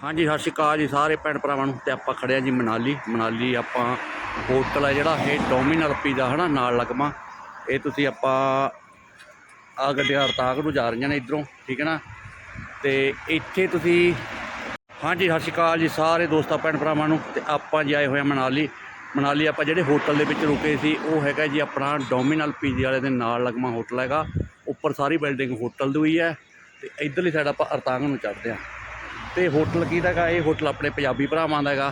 ਹਾਂਜੀ, ਸਤਿ ਸ਼੍ਰੀ ਅਕਾਲ ਜੀ ਸਾਰੇ ਭੈਣ ਭਰਾਵਾਂ ਨੂੰ ਤੇ ਆਪਾਂ ਖੜੇ ਆ ਜੀ ਮਨਾਲੀ। ਮਨਾਲੀ ਆਪਾਂ ਹੋਟਲ ਹੈ ਜਿਹੜਾ, ਇਹ ਡੋਮੀਨਲ ਪੀਜ਼ਾ ਹਨਾ, ਨਾਲ ਲੱਗਮਾ। ਇਹ ਤੁਸੀਂ ਆਪਾਂ ਆ ਗੱਡੀਆਂ ਹਰਤਾਗ ਨੂੰ ਜਾ ਰਹੀਆਂ ਨੇ ਇਧਰੋਂ, ਠੀਕ ਹੈ ਨਾ? ਤੇ ਇੱਥੇ ਤੁਸੀਂ, ਹਾਂਜੀ, ਸਤਿ ਸ਼੍ਰੀ ਅਕਾਲ ਜੀ ਸਾਰੇ ਦੋਸਤਾਂ, ਭੈਣ ਭਰਾਵਾਂ ਨੂੰ ਤੇ ਆਪਾਂ ਜੀ ਆਏ ਹੋਏ ਆ ਮਨਾਲੀ। ਮਨਾਲੀ ਆਪਾਂ ਜਿਹੜੇ ਹੋਟਲ ਦੇ ਵਿੱਚ ਰੁਕੇ ਸੀ, ਉਹ ਹੈਗਾ ਜੀ ਆਪਣਾ ਡੋਮਿਨਲ ਪੀਜ਼ੇ ਵਾਲੇ ਦੇ ਨਾਲ ਲੱਗਮਾ ਹੋਟਲ ਹੈਗਾ। ਉੱਪਰ ਸਾਰੀ ਬਿਲਡਿੰਗ ਹੋਟਲ ਦੀ ਹੋਈ ਹੈ ਤੇ ਇਧਰਲੀ ਸਾਈਡ ਆਪਾਂ ਅਰਤਾਂਗ ਨੂੰ ਚੜ੍ਹਦੇ ਆ ਤੇ ਹੋਟਲ ਕੀ ਦਾ ਹੈਗਾ? ਇਹ ਹੋਟਲ ਆਪਣੇ ਪੰਜਾਬੀ ਭਰਾਵਾਂ ਦਾ ਹੈਗਾ।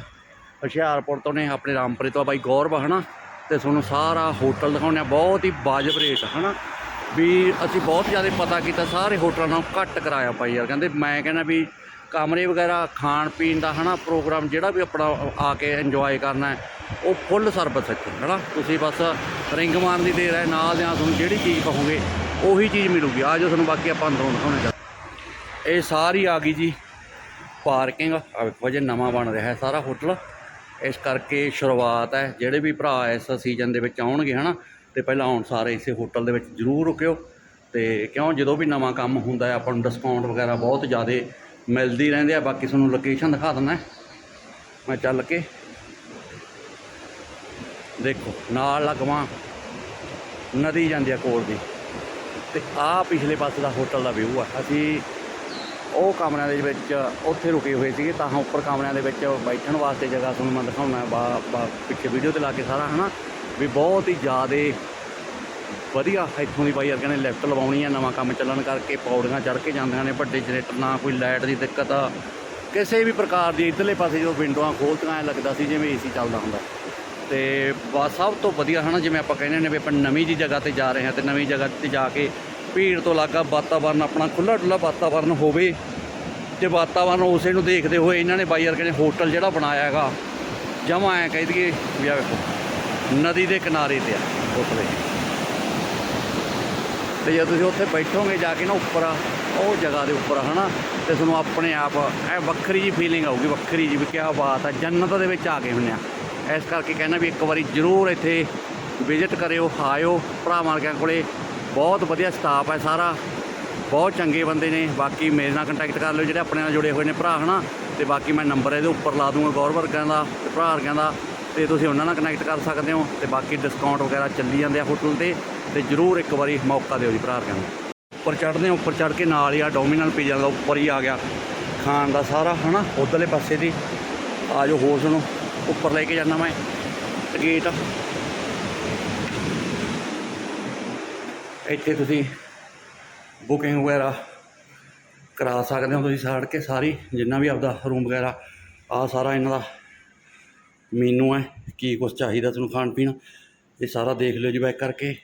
ਹੁਸ਼ਿਆਰਪੁਰ ਤੋਂ ਨੇ, ਆਪਣੇ ਰਾਮਪੁਰੇ ਤੋਂ ਬਾਈ ਗੌਰਵ ਹਨਾ? ਤੇ ਤੁਹਾਨੂੰ ਸਾਰਾ ਹੋਟਲ ਦਿਖਾਉਂਦੇ ਆ। ਬਹੁਤ ਹੀ ਵਾਜਬ ਰੇਟ ਹਨਾ? ਵੀ ਅਸੀਂ ਬਹੁਤ ਜ਼ਿਆਦਾ ਪਤਾ ਕੀਤਾ, ਸਾਰੇ ਹੋਟਲਾਂ ਨਾਲੋਂ ਘੱਟ ਕਰਾਇਆ ਪਾਈ ਯਾਰ। ਕਹਿੰਦੇ ਮੈਂ ਕਹਿੰਦਾ ਵੀ ਕਮਰੇ ਵਗੈਰਾ, ਖਾਣ ਪੀਣ ਦਾ, ਹਨਾ, ਪ੍ਰੋਗਰਾਮ ਜਿਹੜਾ ਵੀ ਆਪਣਾ ਆ ਕੇ ਇੰਜੋਏ ਕਰਨਾ ਉਹ ਫੁੱਲ ਸਰਵਿਸ ਇੱਥੇ, ਹਨਾ? ਤੁਸੀਂ ਬਸ ਰਿੰਗ ਮਾਰਨ ਦੀ ਦੇਰ ਹੈ, ਨਾਲ ਦੇ ਨਾਲ ਤੁਹਾਨੂੰ ਜਿਹੜੀ ਚੀਜ਼ ਕਹੋਗੇ, ਉਹੀ ਚੀਜ਼ ਮਿਲੂਗੀ। ਆ ਜੋ ਤੁਹਾਨੂੰ ਬਾਕੀ ਆਪਾਂ ਅੰਦਰੋਂ ਦਿਖਾਉਣਾ ਜਾ ਇਹ ਸਾਰੀ ਆ ਗਈ ਜੀ। ਪਾਰਕਿੰਗ ਆ ਵੇਖੋ ਜੇ ਨਵਾਂ ਬਣ ਰਿਹਾ ਹੈ, ਸਾਰਾ ਹੋਟਲ। ਇਸ ਕਰਕੇ ਸ਼ੁਰੂਆਤ ਹੈ, ਜਿਹੜੇ ਵੀ ਭਰਾ ਇਸ ਸੀਜ਼ਨ ਦੇ ਵਿੱਚ ਆਉਣਗੇ, ਹਨਾ, ਤੇ ਪਹਿਲਾਂ ਆਉਣ ਸਾਰੇ ਇਸੇ ਹੋਟਲ ਦੇ ਵਿੱਚ ਜ਼ਰੂਰ ਰੁਕਿਓ। ਤੇ ਕਿਉਂ, ਜਦੋਂ ਵੀ ਨਵਾਂ ਕੰਮ ਹੁੰਦਾ ਹੈ, ਆਪਾਂ ਨੂੰ ਡਿਸਕਾਊਂਟ ਵਗੈਰਾ ਬਹੁਤ ਜ਼ਿਆਦਾ ਮਿਲਦੀ ਰਹਿੰਦੇ ਆ। ਬਾਕੀ ਤੁਹਾਨੂੰ ਲੋਕੇਸ਼ਨ ਦਿਖਾ ਦਿੰਦਾ ਮੈਂ ਚੱਲ ਕੇ ਦੇਖੋ, ਨਾਲ ਲਗਵਾ ਨਦੀ ਜਾਂਦੀ ਆ ਕੋਲ ਦੀ। ਤੇ ਆਹ ਪਿਛਲੇ ਪਾਸੇ ਦਾ ਹੋਟਲ ਦਾ ਵਿਊ ਆ। ਅਸੀਂ ਉਹ ਕਮਰਿਆਂ ਦੇ ਵਿੱਚ ਉੱਥੇ ਰੁਕੇ ਹੋਏ ਸੀਗੇ, ਤਾਂ ਉੱਪਰ ਕਮਰਿਆਂ ਦੇ ਵਿੱਚ ਬੈਠਣ ਵਾਸਤੇ ਜਗ੍ਹਾ ਤੁਹਾਨੂੰ ਮੈਂ ਦਿਖਾਉਣਾ, ਬਾ ਬਾ, ਪਿੱਛੇ ਵੀਡੀਓ ਤੇ ਲਾ ਕੇ ਸਾਰਾ, ਹਨਾ? ਵੀ ਬਹੁਤ ਹੀ ਜ਼ਿਆਦਾ ਵਧੀਆ ਇੱਥੋਂ ਦੀ ਬਾਈ ਯਾਰ ਨੇ ਲਿਫਟ ਲਵਾਉਣੀ ਆ, ਨਵਾਂ ਕੰਮ ਚੱਲਣ ਕਰਕੇ ਪੌੜੀਆਂ ਚੜ੍ਹ ਕੇ ਜਾਂਦੀਆਂ ਨੇ, ਵੱਡੇ ਜਨਰੇਟਰ ਨਾ ਕੋਈ ਲਾਈਟ ਦੀ ਦਿੱਕਤ ਆ ਕਿਸੇ ਵੀ ਪ੍ਰਕਾਰ ਦੀ ਇਧਰਲੇ ਪਾਸੇ ਜਦੋਂ ਵਿੰਡੋਆਂ ਖੋਲ੍ਹਤੀਆਂ ਲੱਗਦਾ ਸੀ ਜਿਵੇਂ ਏਸੀ ਚੱਲਦਾ ਹੁੰਦਾ। ਤੇ ਬਸ ਸਭ ਤੋਂ ਵਧੀਆ, ਹਨਾ, ਜਿਵੇਂ ਆਪਾਂ ਕਹਿੰਦੇ ਨੇ ਵੀ ਆਪਾਂ ਨਵੀਂ ਜੀ ਜਗ੍ਹਾ ਤੇ ਜਾ ਰਹੇ ਹਾਂ, ਤੇ ਨਵੀਂ ਜਗ੍ਹਾ ਤੇ ਜਾ ਕੇ ਭੀੜ ਤੋਂ ਲਾਗਾ ਵਾਤਾਵਰਨ, ਆਪਣਾ ਖੁੱਲਾ ਡੁੱਲਾ ਵਾਤਾਵਰਨ ਹੋਵੇ ਤੇ ਵਾਤਾਵਰਨ ਉਸੇ ਨੂੰ ਦੇਖਦੇ ਹੋਏ ਇਹਨਾਂ ਨੇ ਬਾਈ ਯਾਰ ਕਹਿੰਦੇ ਹੋਟਲ ਜਿਹੜਾ ਬਣਾਇਆ ਹੈਗਾ, ਜਮਾਂ ਐ ਕਹਿ ਦਈਏ ਵੀ ਆ ਵੇਖੋ, ਨਦੀ ਦੇ ਕਿਨਾਰੇ ਤੇ ਆ ਹੋਟਲ ਇਹ ਤੇ ਜੇ ਤੁਸੀਂ ਉੱਥੇ ਬੈਠੋਗੇ ਜਾ ਕੇ ਨਾ ਉੱਪਰ ਆ, ਉਹ ਜਗ੍ਹਾ ਦੇ ਉੱਪਰ ਹਨਾ? ਤੇ ਤੁਹਾਨੂੰ ਆਪਣੇ ਆਪ ਐ ਵੱਖਰੀ ਜੀ ਫੀਲਿੰਗ ਆਊਗੀ, ਵੱਖਰੀ ਜੀ ਵੀ ਕੀ ਬਾਤ ਆ, ਜੰਨਤ ਦੇ ਵਿੱਚ ਆ ਗਏ ਹੁੰਨੇ ਆ। ਇਸ ਕਰਕੇ ਕਹਿੰਦਾ ਵੀ ਇੱਕ ਵਾਰੀ ਜ਼ਰੂਰ ਇੱਥੇ ਵਿਜ਼ਿਟ ਕਰਿਓ, ਆਇਓ ਭਰਾ ਮਾਰਕਿਆਂ ਕੋਲੇ ਬਹੁਤ ਵਧੀਆ ਸਟਾਫ ਹੈ ਸਾਰਾ। ਬਹੁਤ ਚੰਗੇ ਬੰਦੇ ਨੇ। ਬਾਕੀ ਮੇਰੇ ਨਾਲ ਕੰਟੈਕਟ ਕਰ ਲਿਓ ਜਿਹੜੇ ਆਪਣੇ ਨਾਲ ਜੁੜੇ ਹੋਏ ਨੇ ਭਰਾ, ਹਨਾ? ਤੇ ਬਾਕੀ ਮੈਂ ਨੰਬਰ ਇਹਦੇ ਉੱਪਰ ਲਾ ਦੂੰਗਾ ਗੌਰ ਵਰਗਾਂ ਦਾ ਤੇ ਭਰਾ ਵਰਗਾਂ ਦਾ। ਤੇ ਤੁਸੀਂ ਉਹਨਾਂ ਨਾਲ ਕਨੈਕਟ ਕਰ ਸਕਦੇ ਹੋ ਤੇ ਬਾਕੀ ਡਿਸਕਾਊਂਟ ਵਗੈਰਾ ਚੱਲੀ ਜਾਂਦੇ ਆ ਹੋਟਲ ਤੇ। ਤੇ ਜਰੂਰ ਇੱਕ ਵਾਰੀ ਮੌਕਾ ਦਿਓ ਜੀ ਭਰਾ ਵਰਗਾਂ ਨੂੰ। ਉੱਪਰ ਚੜ੍ਹਦੇ ਹਾਂ, ਉੱਪਰ ਚੜ੍ਹ ਕੇ ਨਾਲ ਹੀ ਆ ਡੋਮੀਨਲ ਪੀਜ਼ਾ ਦਾ ਉੱਪਰ ਹੀ ਆ ਗਿਆ ਖਾਣ ਦਾ ਸਾਰਾ, ਹਨਾ? ਉਧਰਲੇ ਪਾਸੇ ਦੀ। ਆ ਜੋ ਹੋਰ ਉੱਪਰ ਲੈ ਕੇ ਜਾਣਾ ਮੈਂ। ਗੇਟ ਇੱਥੇ ਤੁਸੀਂ ਬੁਕਿੰਗ ਵਗੈਰਾ ਕਰਾ ਸਕਦੇ ਹੋ ਤੁਸੀਂ ਸਾੜ ਕੇ ਸਾਰੀ, ਜਿੰਨਾ ਵੀ ਆਪਦਾ ਰੂਮ ਵਗੈਰਾ ਆ ਸਾਰਾ ਇਹਨਾਂ ਦਾ ਮੀਨੂ ਹੈ, ਕੀ ਕੁਝ ਚਾਹੀਦਾ ਤੁਹਾਨੂੰ ਖਾਣ ਪੀਣ, ਇਹ ਸਾਰਾ ਦੇਖ ਲਿਓ ਜੀ ਬੈਕ ਕਰਕੇ।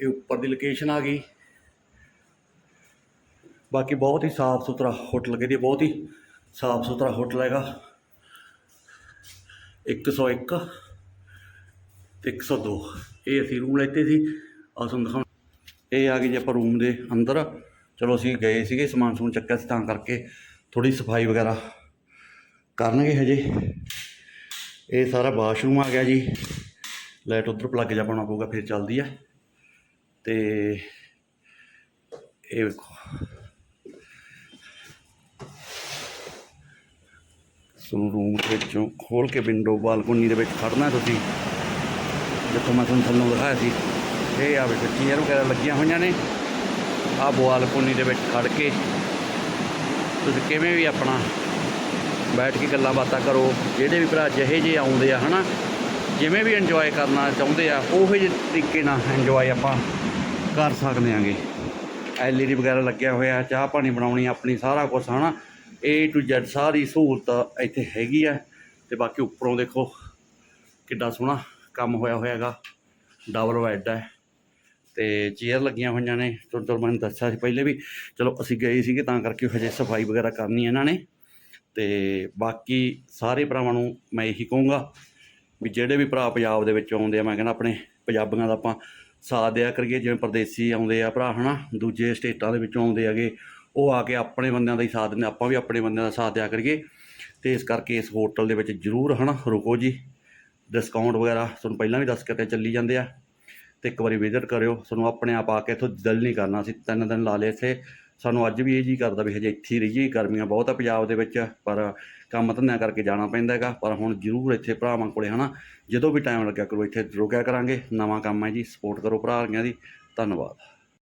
ਇਹ ਉੱਪਰ ਦੀ ਲੋਕੇਸ਼ਨ ਆ ਗਈ। ਬਾਕੀ ਬਹੁਤ ਹੀ ਸਾਫ਼ ਸੁਥਰਾ ਹੋਟਲ ਕਹਿੰਦੀ ਬਹੁਤ ਹੀ ਸਾਫ਼ ਸੁਥਰਾ ਹੋਟਲ ਹੈਗਾ। 101 ਤੇ 102 ਇਹ ਅਸੀਂ ਰੂਮ ਲੈਤੇ ਸੀ। ਆ ਤੁਹਾਨੂੰ ਦਿਖਾਉਂ ਇਹ ਆ ਗਈ ਜੀ ਆਪਾਂ ਰੂਮ ਦੇ ਅੰਦਰ। ਚਲੋ ਅਸੀਂ ਗਏ ਸੀਗੇ, ਸਮਾਨ ਸਮੂਨ ਚੱਕਿਆ ਸੀ ਤਾਂ ਕਰਕੇ ਥੋੜੀ ਸਫ਼ਾਈ ਵਗੈਰਾ ਕਰਨਗੇ ਹਜੇ। ਇਹ ਸਾਰਾ ਵਾਸ਼ਰੂਮ ਆ ਗਿਆ ਜੀ। ਲਾਈਟ ਉਧਰ ਪਲੱਗ ਜਾ ਪਾਉਣਾ ਪਊਗਾ, ਫਿਰ ਚੱਲਦੀ ਹੈ ਤੇ ਇਹ ਵੇਖੋ। ਤੁਹਾਨੂੰ ਰੂਮ ਵਿੱਚੋਂ ਖੋਲ ਕੇ ਵਿੰਡੋ ਬਾਲਕੋਨੀ ਦੇ ਵਿੱਚ ਖੜਨਾ ਤੁਸੀਂ। ਜਿੱਥੋਂ ਮੈਂ ਤੁਹਾਨੂੰ ਥੱਲੋਂ ਦਿਖਾਇਆ ਸੀ। ਇਹ ਆ ਵੇਖੋ ਚੇਅਰ ਵਗੈਰਾ ਲੱਗੀਆਂ ਹੋਈਆਂ ਨੇ। ਆ ਬਾਲਕੋਨੀ ਦੇ ਵਿੱਚ ਖੜ ਕੇ। ਤੁਸੀਂ ਕਿਵੇਂ ਵੀ ਆਪਣਾ ਬੈਠ ਕੇ ਗੱਲਾਂ ਬਾਤਾਂ ਕਰੋ। ਜਿਹੜੇ ਵੀ ਭਰਾ ਜਿਹੇ ਜਿਹੇ ਆਉਂਦੇ ਆ, ਹਨਾ, ਜਿਵੇਂ ਵੀ ਇੰਜੋਏ ਕਰਨਾ ਚਾਹੁੰਦੇ ਆ, ਉਹੋ ਜਿਹੇ ਤਰੀਕੇ ਨਾਲ ਇੰਜੋਏ ਆਪਾਂ ਕਰ ਸਕਦੇ ਆਂਗੇ। ਐਲਈਡੀ ਵਗੈਰਾ ਲੱਗਿਆ ਹੋਇਆ, ਚਾਹ ਪਾਣੀ ਬਣਾਉਣੀ, ਆਪਣੀ ਸਾਰਾ ਕੁਝ ਹਨਾ। ਏ ਟੂ Z ਸਾਰੀ ਸਹੂਲਤ ਇੱਥੇ ਹੈਗੀ ਆ। ਤੇ ਬਾਕੀ ਉੱਪਰੋਂ ਦੇਖੋ ਕਿੱਡਾ ਸੋਹਣਾ ਕੰਮ ਹੋਇਆ ਹੋਇਆ ਹੈਗਾ ਡਬਲ ਬੈੱਡ ਹੈ। ਤੇ ਚੇਅਰ ਲੱਗੀਆਂ ਹੋਈਆਂ ਨੇ। ਤੁਹਾਨੂੰ ਤਾਂ ਮੈਂ ਦੱਸਿਆ ਸੀ ਪਹਿਲੇ ਵੀ। ਚਲੋ, ਅਸੀਂ ਗਏ ਸੀਗੇ ਤਾਂ ਕਰਕੇ ਹਜੇ ਸਫ਼ਾਈ ਵਗੈਰਾ ਕਰਨੀ ਇਹਨਾਂ ਨੇ। ਤੇ ਬਾਕੀ ਸਾਰੇ ਭਰਾਵਾਂ ਨੂੰ ਮੈਂ ਇਹੀ ਕਹੂੰਗਾ ਵੀ ਜਿਹੜੇ ਵੀ ਭਰਾ ਪੰਜਾਬ ਦੇ ਵਿੱਚ ਆਉਂਦੇ ਆ, ਮੈਂ ਕਹਿੰਦਾ ਆਪਣੇ ਪੰਜਾਬੀਆਂ ਦਾ ਆਪਾਂ ਸਾਥ ਦਿਆ ਕਰੀਏ। ਜਿਵੇਂ ਪਰਦੇਸੀ ਆਉਂਦੇ ਆ ਭਰਾ, ਹਨਾ? ਦੂਜੇ ਸਟੇਟਾਂ ਦੇ ਵਿੱਚੋਂ ਆਉਂਦੇ ਹੈਗੇ। ਉਹ ਆ ਕੇ ਆਪਣੇ ਬੰਦਿਆਂ ਦਾ ਹੀ ਸਾਥ ਦਿੰਦੇ ਆਪਾਂ ਵੀ ਆਪਣੇ ਬੰਦਿਆਂ ਦਾ ਸਾਥ ਦਿਆ ਕਰੀਏ। ਤੇ ਇਸ ਕਰਕੇ ਇਸ ਹੋਟਲ ਦੇ ਵਿੱਚ ਜ਼ਰੂਰ, ਹਨਾ? ਰੁਕੋ ਜੀ। ਡਿਸਕਾਊਂਟ ਵਗੈਰਾ ਤੁਹਾਨੂੰ ਪਹਿਲਾਂ ਵੀ ਦੱਸ ਕੇ ਚੱਲੀ ਜਾਂਦੇ ਆ। ਤੇ ਇੱਕ ਵਾਰੀ ਵਿਜ਼ਿਟ ਕਰਿਓ। ਤੁਹਾਨੂੰ ਆਪਣੇ ਆਪ ਆ ਕੇ ਇੱਥੋਂ ਦਿਲ ਨਹੀਂ ਕਰਨਾ ਅਸੀਂ ਤਿੰਨ ਦਿਨ ਲਾ ਲਏ ਇੱਥੇ। ਸਾਨੂੰ ਅੱਜ ਵੀ ਇਹ ਜੀ ਕਰਦਾ ਵੀ ਹਜੇ ਇੱਥੇ ਹੀ ਰਹੀਏ, ਗਰਮੀਆਂ ਬਹੁਤ ਆ ਪੰਜਾਬ ਦੇ ਵਿੱਚ, ਪਰ ਕੰਮ ਧੰਦਿਆਂ ਕਰਕੇ ਜਾਣਾ ਪੈਂਦਾ ਹੈਗਾ। ਪਰ ਹੁਣ ਜ਼ਰੂਰ ਇੱਥੇ ਭਰਾਵਾਂ ਕੋਲੇ, ਹਨਾ? ਜਦੋਂ ਵੀ ਟਾਈਮ ਲੱਗਿਆ ਕਰੋ, ਇੱਥੇ ਰੁਕਿਆ ਕਰਾਂਗੇ। ਨਵਾਂ ਕੰਮ ਹੈ ਜੀ ਸਪੋਰਟ ਕਰੋ ਭਰਾਵਾਂ ਦੀ। ਧੰਨਵਾਦ।